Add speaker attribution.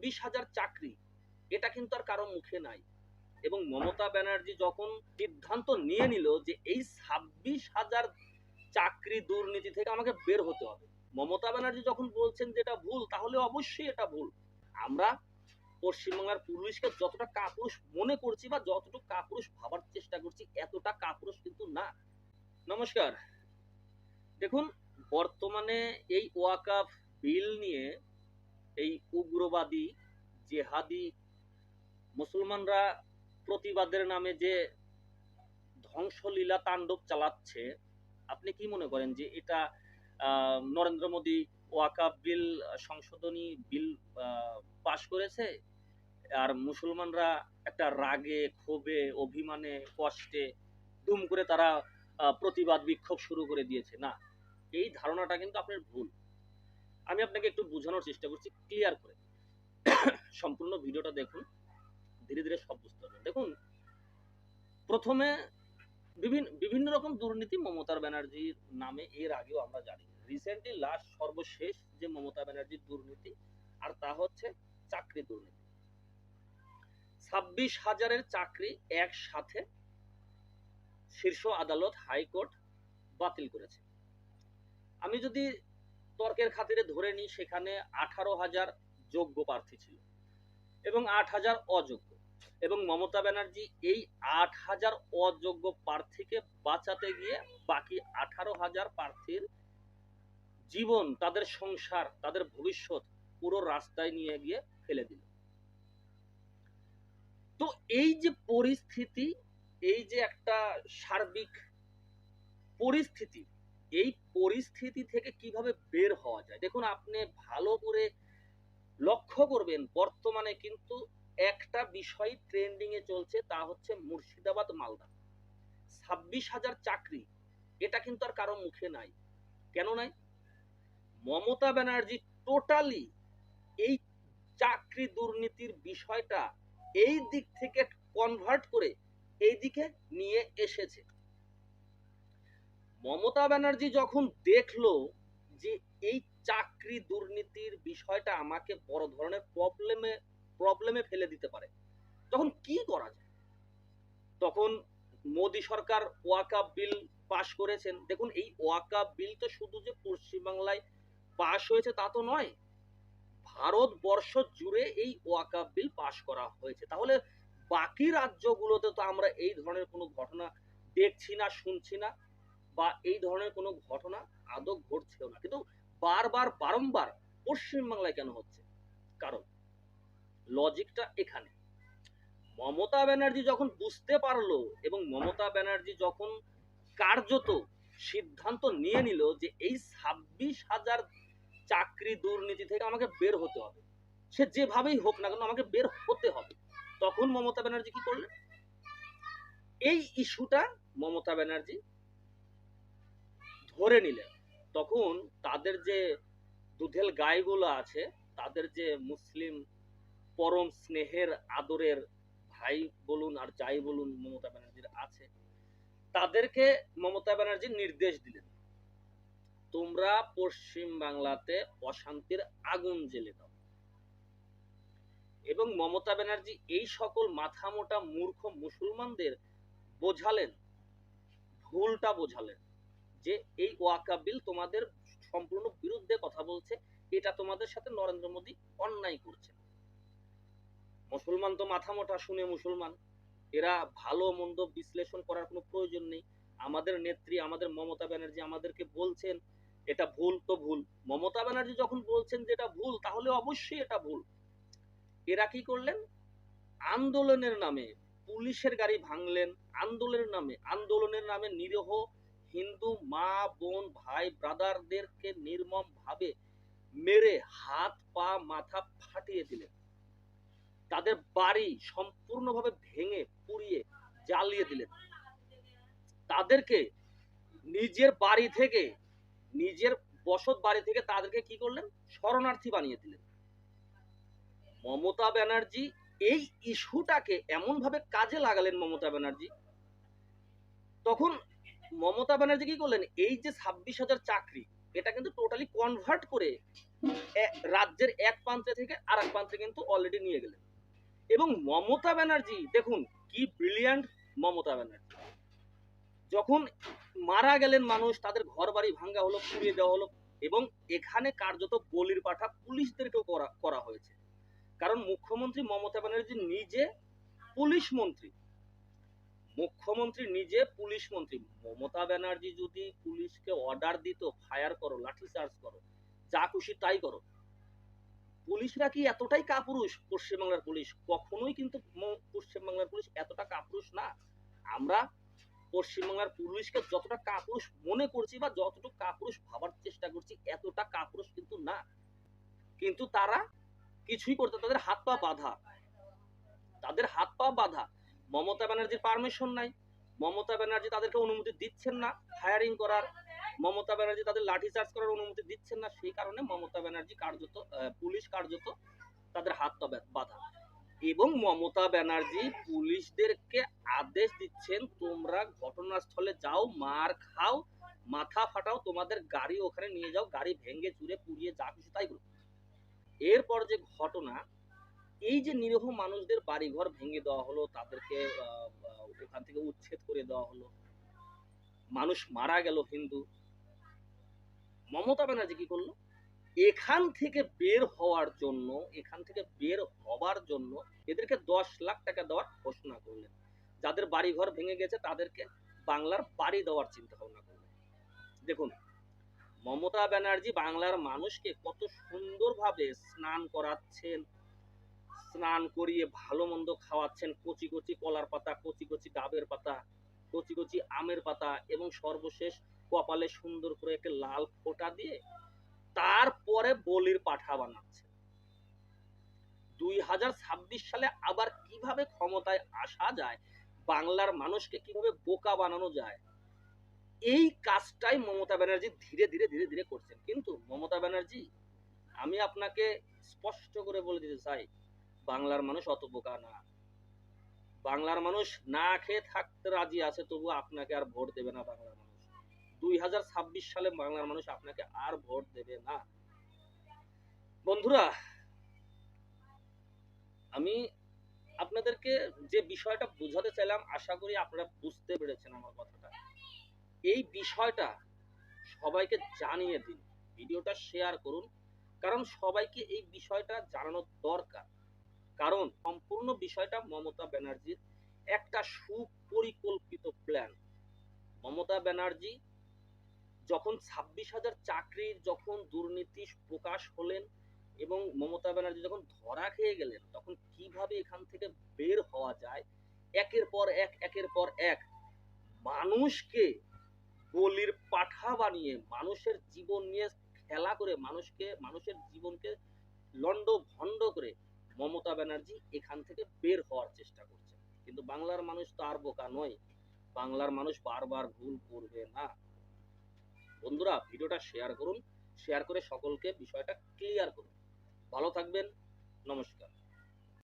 Speaker 1: ছাব্বিশ হাজার চাকরি। এটা কিন্তু আর কারও মুখে নাই। এবং মমতা ব্যানার্জি যখন সিদ্ধান্ত নিয়ে নিল যে এই ছাব্বিশ হাজার চাকরি দুর্নীতি থেকে আমাকে বের হতে হবে, মমতা ব্যানার্জি যখন বলছেন যে এটা ভুল, তাহলে অবশ্যই এটা ভুল। আমরা পশ্চিমবাংলার পুলিশকে যতটা কাপুরুষ মনে করছি বা যতটুকু কাপুরুষ ভাবার চেষ্টা করছি, এতটা কাপুরুষ কিন্তু না। নমস্কার। দেখুন, বর্তমানে এই ওয়াকাফ বিল নিয়ে এই উগ্রবাদী জেহাদি মুসলমানরা প্রতিবাদের নামে যে ধ্বংসলীলা তাণ্ডব চালাচ্ছে, আপনি কি মনে করেন যে এটা নরেন্দ্র মোদী ওয়াকা বিল সংশোধনী বিল পাশ করেছে? আর মুসলমানরা একটা রাগে, ক্ষোভে, অভিমানে, কষ্টে দুম করে তারা প্রতিবাদ বিক্ষোভ শুরু করে দিয়েছে। না, এই ধারণাটা কিন্তু আপনার ভুল। আমি আপনাকে একটু বোঝানোর চেষ্টা করছি ক্লিয়ার করে। সম্পূর্ণ ভিডিওটা দেখুন, ধীরে ধীরে সব বুঝতে পারবেন। দেখুন, প্রথমে বিভিন্ন বিভিন্ন রকম দুর্নীতি মমতা ব্যানার্জির নামে এর আগেও আমরা জানি। রিসেন্টলি লাস্ট সর্বশেষ যে মমতা ব্যানার্জির দুর্নীতি, আর তা হচ্ছে চাকরি দুর্নীতি। ছাব্বিশ হাজারের চাকরি একসাথে শীর্ষ আদালত হাইকোর্ট বাতিল করেছে। আমি যদি তর্কের খাতিরে ধরে নিই, সেখানে আঠারো হাজার যোগ্য প্রার্থী ছিল এবং আট হাজার অযোগ্য। এবং মমতা ব্যানার্জি এই আট হাজার অযোগ্য প্রার্থীকে বাঁচাতে গিয়ে বাকি আঠারো হাজার প্রার্থীর জীবন, তাদের সংসার, তাদের ভবিষ্যৎ পুরো রাস্তায় নিয়ে গিয়ে ফেলে দিল। তো এই যে পরিস্থিতি, এই যে একটা সার্বিক পরিস্থিতি এই পরিস্থিতি থেকে কীভাবে বের হওয়া যায়? দেখুন, আপনি ভালো করে লক্ষ্য করবেন, বর্তমানে কিন্তু একটা বিষয় ট্রেন্ডিং এ চলছে, তা হচ্ছে মুর্শিদাবাদ, মালদা। ছাব্বিশ হাজার চাকরি, এটা কিন্তু আর কারও মুখে নাই। কেন নাই? মমতা ব্যানার্জি টোটালি এই চাকরি দুর্নীতির বিষয়টা এই দিক থেকে কনভার্ট করে এই দিকে নিয়ে এসেছে। মমতা ব্যানার্জি যখন দেখল যে এই চাকরি দুর্নীতির বিষয়টা আমাকে বড় ধরনের প্রবলেমে প্রবলেমে ফেলে দিতে পারে, তখন কি করা যায়? তখন মোদী সরকার ওয়াকাপ বিল পাশ করেছেন। দেখুন, এই ওয়াকাপ বিল তো শুধু যে পশ্চিমবাংলায় পাশ হয়েছে তা তো নয়, ভারতবর্ষ জুড়ে এই ওয়াকাপ বিল পাশ করা হয়েছে। তাহলে বাকি রাজ্যগুলোতে তো আমরা এই ধরনের কোনো ঘটনা দেখছি না, শুনছি না। বা এই ধরনের কোনো ঘটনা আদৌ ঘটছেও না। কিন্তু বারবার, বারংবার পশ্চিমবাংলায় কেন হচ্ছে? কারণ লজিকটা এখানে। মমতা ব্যানার্জি যখন বুঝতে পারল এবং মমতা ব্যানার্জি যখন কার্যত সিদ্ধান্ত নিয়ে নিল যে এই ছাব্বিশ হাজার চাকরি দুর্নীতি থেকে আমাকে বের হতে হবে, সে যেভাবেই হোক না কেন আমাকে বের হতে হবে। তখন মমতা ব্যানার্জি কি করলেন? এই ইস্যুটা মমতা ব্যানার্জি ধরে নিলেন, তখন তাদের যে দুধেল গাইগুলো আছে, তাদের যে মুসলিম পরম স্নেহের আদরের ভাই বলুন আর যাই বলুন মমতা ব্যানার্জির আছে, তাদেরকে মমতা ব্যানার্জি নির্দেশ দিলেন, তোমরা পশ্চিম বাংলাতে অশান্তির আগুন জ্বেলে দাও। এবং মমতা ব্যানার্জি এই সকল মাথামোটা মূর্খ মুসলমানদের বোঝালেন, ভুলটা বোঝালেন। যে এই ওয়াকা বিল তোমাদের সম্পূর্ণ বিরুদ্ধে কথা বলছে, এটা তোমাদের সাথে নরেন্দ্র মোদী অন্যায় করছে। মুসলমান তো মাথা মোটা শুনে মুসলমান। এরা ভালো মন্দ বিশ্লেষণ করার কোনো প্রয়োজন নেই। আমাদের নেত্রী, আমাদের মমতা ব্যানার্জি আমাদেরকে বলছেন, এটা ভুল তো ভুল। মমতা ব্যানার্জি যখন বলছেন যে এটা ভুল, তাহলে অবশ্যই এটা ভুল। এরা কি করলেন? আন্দোলনের নামে পুলিশের গাড়ি ভাঙলেন। আন্দোলনের নামে আন্দোলনের নামে নিরীহ হিন্দু মা, বোন, ভাই, ব্রাদারদেরকে নির্মম ভাবে মেরে হাত, পা, মাথা ফাটিয়ে দিলেন। তাদের বাড়ি সম্পূর্ণভাবে ভেঙে, পুড়িয়ে জ্বালিয়ে দিলেন। তাদেরকে নিজের বাড়ি থেকে, নিজের বসত বাড়ি থেকে তাদেরকে কি করলেন? শরণার্থী বানিয়ে দিলেন। মমতা ব্যানার্জি এই ইস্যুটাকে এমন ভাবে কাজে লাগালেন মমতা ব্যানার্জি। তখন মমতা ব্যানার্জি কি করলেন? এই যে ছাব্বিশ হাজার চাকরি, এটা কিন্তু টোটালি কনভার্ট করে রাজ্যের এক প্রান্তে থেকে আর এক প্রান্তে কিন্তু অলরেডি নিয়ে গেলেন। এবং মমতা ব্যানার্জি, দেখুন কি ব্রিলিয়ান্ট মমতা ব্যানার্জি। যখন মারা গেলেন মানুষ, তাদের ঘর বাড়ি ভাঙ্গা হলো, পুড়িয়ে দেওয়া হলো এবং এখানে কার্যত বলির পাঠা পুলিশদেরকেও করা করা হয়েছে। কারণ মুখ্যমন্ত্রী মমতা ব্যানার্জি নিজে পুলিশ মন্ত্রী। মুখ্যমন্ত্রী নিজে, পুলিশ মন্ত্রী। মমতা ব্যানার্জি যদি পুলিশকে অর্ডার দিত ফায়ার করো লাঠি চার্জ করো, যা খুশি তাই করো। পুলিশরা কি এতটাই কাপুরুষ পশ্চিমবাংলার পুলিশ? কখনোই কিন্তু পশ্চিমবাংলার পুলিশ এতটা কাপুরুষ না। আমরা পশ্চিমবাংলার পুলিশকে যতটা কাপুরুষ মনে করছি বা যতটুকু কাপুরুষ ভাবার চেষ্টা করছি, এতটা কাপুরুষ কিন্তু না। কিন্তু তারা কিছুই করতে তাদের হাত পা বাঁধা। তাদের হাত পা বাঁধা। মমতা ব্যানার্জির পারমিশন নাই। মমতা ব্যানার্জি তাদেরকে অনুমতি দিচ্ছেন না। ফায়ারিং করার মমতা ব্যানার্জি তাদের লাঠি চার্জ করার অনুমতি দিচ্ছেন না। সেই কারণে মমতা ব্যানার্জি কার্যত পুলিশ কার্যত তাদের হাত বাঁধা। এবং মমতা ব্যানার্জি পুলিশদেরকে আদেশ দিচ্ছেন, তোমরা ঘটনাস্থলে যাও, মার খাও, মাথা ফাটাও, তোমাদের গাড়ি ওখানে নিয়ে যাও, গাড়ি ভেঙে, চুরে, পুড়িয়ে যা কিছু তাই করো। এরপর যে ঘটনা এই যে নিরীহ মানুষদের বাড়িঘর ভেঙে দেওয়া হলো, তাদেরকে ওখান থেকে উচ্ছেদ করে দেওয়া হলো। মানুষ মারা গেল হিন্দু। মমতা ব্যানার্জি কি করল? এখান থেকে বের হওয়ার জন্য, এখান থেকে বের হবার জন্য এদেরকে দশ লাখ টাকা দেওয়ার ঘোষণা করলেন। যাদের বাড়িঘর ভেঙে গেছে, তাদেরকে বাংলার বাড়ি দেওয়ার চিন্তা ভাবনা করলেন। দেখুন, মমতা ব্যানার্জি বাংলার মানুষকে কত সুন্দরভাবে স্নান করাচ্ছেন স্নান করিয়ে ভালো মন্দ খাওয়াচ্ছেন কচি কচি কলার পাতা, কচি কচি ডাবের পাতা, কচি কচি আমের পাতা এবং সর্বশেষ কপালে সুন্দর করে একটা লাল ফোঁটা দিয়ে তারপরে বলির পাঠা বানাচ্ছে দুই হাজার ছাব্বিশ সালে আবার কীভাবে ক্ষমতায় আসা যায়, বাংলার মানুষকে কীভাবে বোকা বানানো যায়, এই কাজটাই মমতা ব্যানার্জি ধীরে ধীরে ধীরে ধীরে করছেন। কিন্তু মমতা ব্যানার্জি, আমি আপনাকে স্পষ্ট করে বলে দিতে চাই বাংলার মানুষ অত বোকা না। বাংলার মানুষ না খেয়ে থাকতে রাজি আছে, তবু আপনাকে আর ভোট দেবে না বাংলার মানুষ। দুই হাজার ছাব্বিশ সালে বাংলার মানুষ আপনাকে আর ভোট দেবে না। বন্ধুরা, আমি আপনাদেরকে যে বিষয়টা বোঝাতে চাইলাম, আশা করি আপনারা বুঝতে পেরেছেন আমার কথাটা। এই বিষয়টা সবাইকে জানিয়ে দিন, ভিডিওটা শেয়ার করুন, কারণ সবাইকে এই বিষয়টা জানানোর দরকার। কারণ সম্পূর্ণ বিষয়টা মমতা ব্যানার্জির একটা সুপরিকল্পিত প্ল্যান মমতা ব্যানার্জি যখন ছাব্বিশ হাজার চাকরির যখন দুর্নীতি প্রকাশ হলেন এবং মমতা ব্যানার্জি যখন ধরা খেয়ে গেলেন, তখন কীভাবে এখান থেকে বের হওয়া যায়? একের পর এক, একের পর এক। মানুষকে বলির পাঠা বানিয়ে, মানুষের জীবন নিয়ে খেলা করে, মানুষকে, মানুষের জীবনকে লন্ড ভন্ড করে মমতা ব্যানার্জি এখান থেকে বের হওয়ার চেষ্টা করছে কিন্তু বাংলার মানুষ তো আর বোকা নয়। বাংলার মানুষ বারবার ভুল করবে না। বন্ধুরা, ভিডিওটা শেয়ার করুন। শেয়ার করে সকলকে বিষয়টা ক্লিয়ার করুন। ভালো থাকবেন। নমস্কার।